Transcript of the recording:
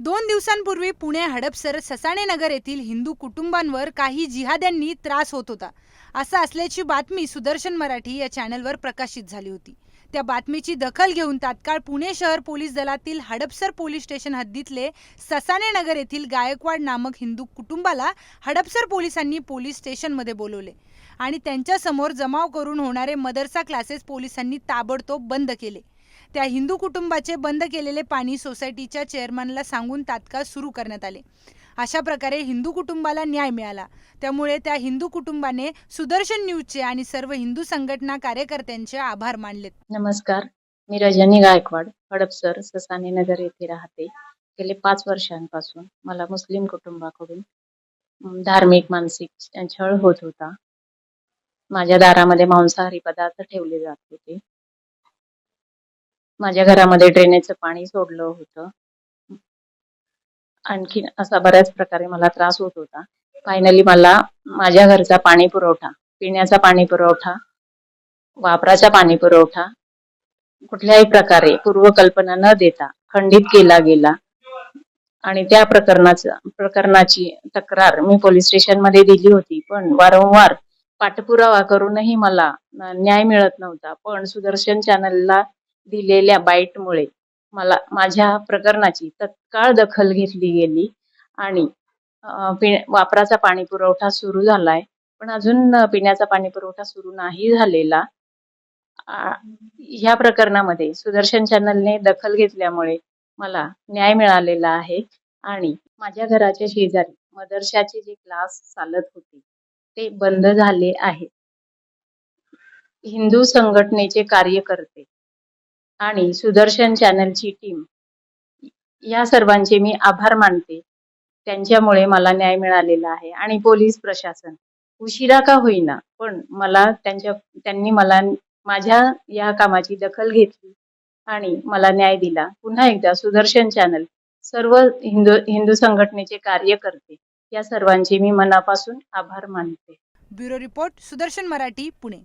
दोन दिवसांपूर्वी पुणे हडपसर ससाणे नगर येथील हिंदू कुटुंबांवर काही जिहाद्यांनी त्रास होत होता. असं असल्याची बातमी सुदर्शन मराठी या चॅनलवर प्रकाशित झाली होती. त्या बातमीची दखल घेऊन तात्काळ पुणे शहर पोलीस दलातील हडपसर पोलीस स्टेशन हद्दीतले ससाणेनगर येथील गायकवाड नामक हिंदू कुटुंबाला हडपसर पोलिसांनी पोलीस स्टेशनमध्ये बोलवले आणि त्यांच्यासमोर जमाव करून होणारे मदरसा क्लासेस पोलिसांनी ताबडतोब बंद केले. त्या हिंदू कुटुंबाचे बंद केलेले पाणी सोसायटीच्या चेअरमनला सांगून तात्काळ सुरू करण्यात आले. अशा प्रकारे हिंदू कुटुंबाला न्याय मिळाला. त्यामुळे त्या हिंदू कुटुंबाने सुदर्शन न्यूजचे आणि सर्व हिंदू संघटना कार्यकर्त्यांचे आभार मानलेत. नमस्कार. मी रजनी गायकवाड हडपसर ससाने नगर येथे राहते. गेले पाच वर्षांपासून मला मुस्लिम कुटुंबाकडून धार्मिक मानसिक छळ होत होता. माझ्या दारामध्ये मांसाहारी पदार्थ ठेवले जात होते. माझ्या घरामध्ये ड्रेनेजचं पाणी सोडलं होतं. आणखीन असा बऱ्याच प्रकारे मला त्रास होत होता. फायनली मला माझ्या घरचा पाणी पुरवठा पिण्याचा पाणी पुरवठा वापराचा पाणी पुरवठा कुठल्याही प्रकारे पूर्वकल्पना न देता खंडित केला गेला. आणि त्या प्रकरणाचा प्रकरणाची तक्रार मी पोलीस स्टेशनमध्ये दिली होती. पण वारंवार पाठपुरावा करूनही मला न्याय मिळत नव्हता. पण सुदर्शन चॅनलला दिलेल्या बाईटमुळे मला माझ्या प्रकरणाची तत्काळ दखल घेतली गेली आणि पि- वापराचा पाणी पुरवठा सुरू झालाय. पण अजून पिण्याचा पाणी पुरवठा सुरू नाही झालेला. ह्या प्रकरणामध्ये सुदर्शन चॅनलने दखल घेतल्यामुळे मला न्याय मिळालेला आहे आणि माझ्या घराच्या शेजारी मदरशाचे जे क्लास चालत होते ते बंद झाले आहे हिंदू संघटनेचे कार्यकर्ते आणि सुदर्शन चॅनलची टीम. या सर्वांचे मी आभार मानते. त्यांच्यामुळे मला न्याय मिळालेला आहे आणि पोलीस प्रशासन. उशिरा का होईना पण मला त्यांच्या त्यांनी मला माझ्या या कामाची दखल घेतली आणि मला न्याय दिला. पुन्हा एकदा सुदर्शन चॅनल सर्व हिंदू हिंदू संघटनेचे कार्यकर्ते या सर्वांचे मी मनापासून आभार मानते. Bureau report Sudarshan Marathi Pune.